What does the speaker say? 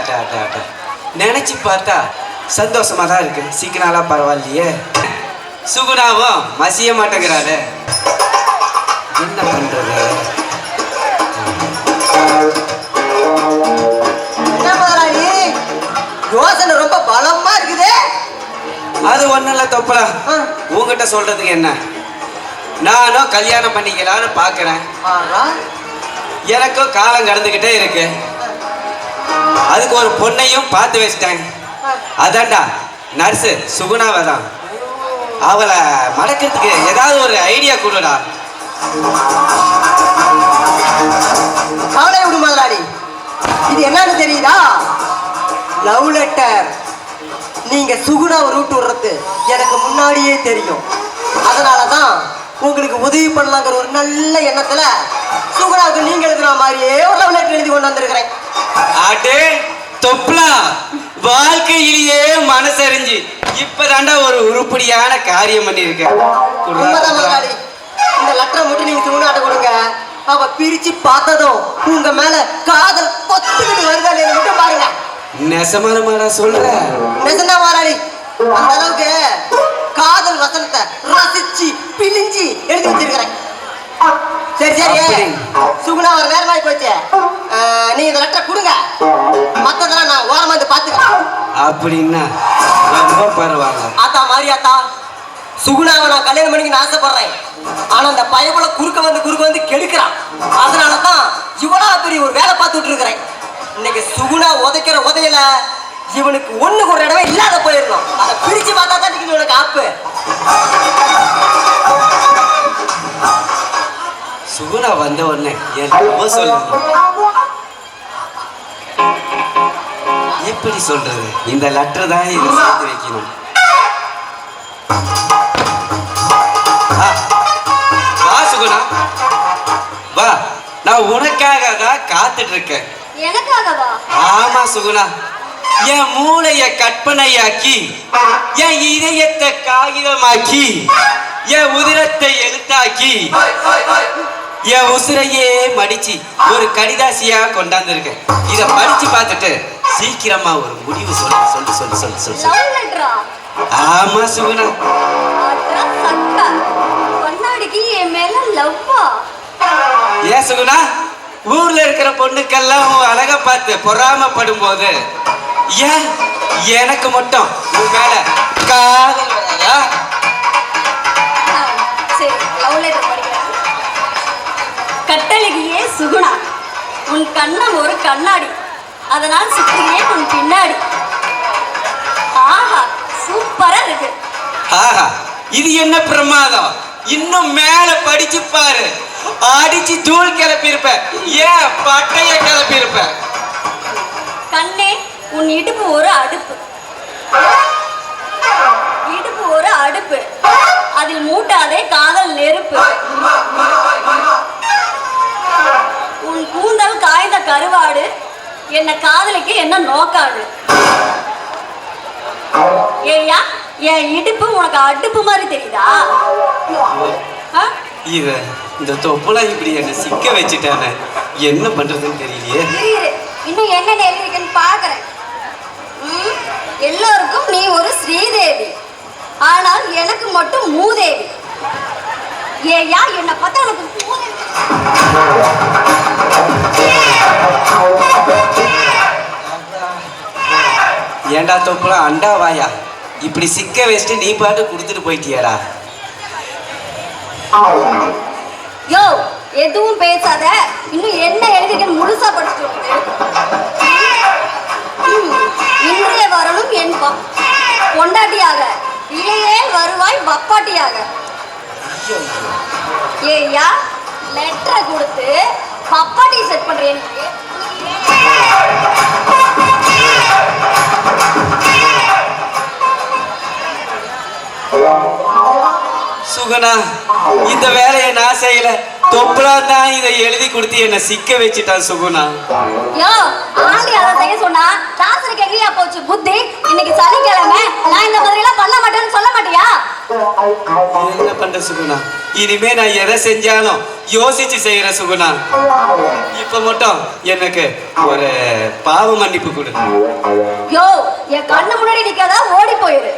அட அட அட நினைச்சு பார்த்தா சந்தோஷமா தான் இருக்கு. சீக்கிரம்லாம் பரவாயில்லையே. சுகுணாவும் மசிய மாட்டேங்கிறாரு என்ன முதலாளி யோசனை ரொம்ப பலமா இருக்குதே. அது ஒண்ணும் இல்ல தொப்பலா. உங்ககிட்ட சொல்றதுக்கு என்ன? நானும் கல்யாணம் பண்ணிக்கலான்னு பார்க்கறேன் எனக்கும் காலம் கடந்துக்கிட்டே இருக்கு. அதுக்கு ஒரு பொண்ணையும் பார்த்து வச்சிட்டேன் அதான்டா நர்ஸு சுகுணாவை தான். அவளை மடக்கிறதுக்கு ஏதாவது ஒரு ஐடியா கொடுடா. கவலை விடு முதலாளி. இது என்னன்னு தெரியுதா? லவ் லெட்டர் நீங்க சுகுணாவை ரூட் விடுறது எனக்கு முன்னாடியே தெரியும். அதனால தான் உங்களுக்கு உதவி பண்ணலாங்கிற ஒரு நல்ல எண்ணத்துல சுகுணாவுக்கு நீங்க எழுதுற மாதிரியே ஒரு லவ் லெட்டர் எழுதி கொண்டு வந்திருக்கிறேன். அடே தொப்லா வாழ்க்கையிலேயே மனசறிஞ்சு இப்பதாண்டா ஒரு உருப்படியான காரியம் பண்ணியிருக்கேன் இந்த லெட்டரை மட்டும் நீங்க சுகுணாட்ட கொடுங்க அவ பிரிச்சு பார்த்ததும் உங்க மேல காதல் கொத்துக்கிட்டு வருதா இல்லையா? மட்டும் பாருங்க. நெசமானமாடா சொல்ற. நிஜம்தா முதலாளி. அந்த அளவுக்கு காதல் வசனத்தை ரசிச்சு பிழிஞ்சு எழுதி வச்சிருக்கிறேன். சரி சரி. சுகுணா ஒரு நேரமாயி போச்சு நீங்க இந்த லெட்டரை கொடுங்க. மத்ததெல்லாம் நான் ஓரமா வந்து பாத்துக்கிறேன். அப்படின்னா ரொம்ப பரவாயில்ல. ஆத்தா மாதிரி ஆத்தா சுகுணாவை நான் கல்யாணம் பண்ணிக்கணும்னு ஆசைப்படுறேன். ஆனா அந்த பயபுல குறுக்க வந்து குறுக்க வந்து கெடுக்கிறான். அதனால தான் இவ்வளவு பெரிய ஒரு வேலை பார்த்துட்டு இருக்கிறேன். இன்னைக்கு சுகுணா உதைக்கிற உதையில இவனுக்கு ஒண்ணு ஒரு இடமே இல்லாத போயிடணும். அதை பிரிச்சு பார்த்தா தான் இவனுக்கு ஆப்பு. சுகுணா வந்த உடனே சொல்லுங்க. எப்படி சொல்றது? இந்த லெட்டர் தான் இதை சேர்த்து வைக்கணும். வா சுகுணா. வா. நான் உனக்காக தான் காத்துட்டு இருக்கேன் ஆமா சுகுணா. என் மூளைய கற்பனையாக்கி என் இதயத்தை காகிதமாக்கி என் உதிரத்தை எழுத்தாக்கி என் உசுரையே மடிச்சு ஒரு கடிதாசியா கொண்டாந்துருக்கேன். இத படிச்சு பார்த்துட்டு சீக்கிரமா ஒரு முடிவு சொல்லு சொல்லு சொல்லு சொல்லு சொல்லு சொல்லு. ஆமா சுகுணா. ஏன் சுகுணா? ஊர்ல இருக்கிற பொண்ணுக்கெல்லாம் அழக பார்த்து பொறாமப்படும் போது ஏன்? எனக்கு மட்டும் உன் மேல கண்ணாடி. அதனால் சுற்றுகிறேன் உன் பின்னாடி. ஆஹா சூப்பரா இருக்கு. ஆஹா இது என்ன பிரமாதம்? இன்னும் மேல படிச்சு பாரு. அடிச்சு தூள் கிளப்பியிருப்ப. ஏன் பட்டைய கிளப்பியிருப்ப? கண்ணே உன் இடுப்பு ஒரு அடுப்பு. கருவாடு என்ன காதலிக்கு என்ன நோக்காடு ஏய்யா என் இடுப்பு உனக்கு அடுப்பு மாதிரி தெரியுதா? இவ இந்த தொப்புலாம் இப்படி என்ன சிக்க வச்சுட்டானே. என்ன பண்றதுன்னு தெரியலையே. இன்னும் என்ன எழுதிருக்குன்னு பார்க்கறேன் ம், எல்லோருக்கும் நீ ஒரு ஸ்ரீதேவி. ஆனால் எனக்கு மட்டும் மூதேவி. ஏயா என்னை பார்த்தா உனக்கு மூதேவி ஏன்டா தொப்புலாம் அண்டா வாயா? இப்படி சிக்க வச்சுட்டு நீ பாட்டு கொடுத்துட்டு போயிட்டியாடா. யோ எதுவும் பேசாத. இன்னும் என்ன எழுதிருக்கேன்னு முழுசா படிச்சுட்டு இன்றைய வரணும் என் பப்- பொண்டாட்டியாக. இளையே வருவாய் பப்பாட்டியாக ஏயா லெட்டரை கொடுத்து பப்பாட்டி செட் பண்றேன் சுகனா இந்த வேலையை நான் செய்யல. தொப்புளா தான் இதை எழுதி கொடுத்து என்னை சிக்க வச்சுட்டான் சுகுணா. யோ ஆண்டி அதை செய்ய சொன்னா தாசனுக்கு எங்கேயா போச்சு? புத்தி இன்னைக்கு சனிக்கிழமை நான் இந்த மாதிரி எல்லாம் பண்ண மாட்டேன்னு சொல்ல மாட்டியா? என்ன பண்ற சுகுணா? இனிமே நான் எதை செஞ்சாலும் யோசிச்சு செய்யற சுகுணா. இப்ப மட்டும் எனக்கு ஒரு பாவ மன்னிப்பு கொடு. யோ என் கண்ணு முன்னாடி நிக்காதா ஓடி போயிரு.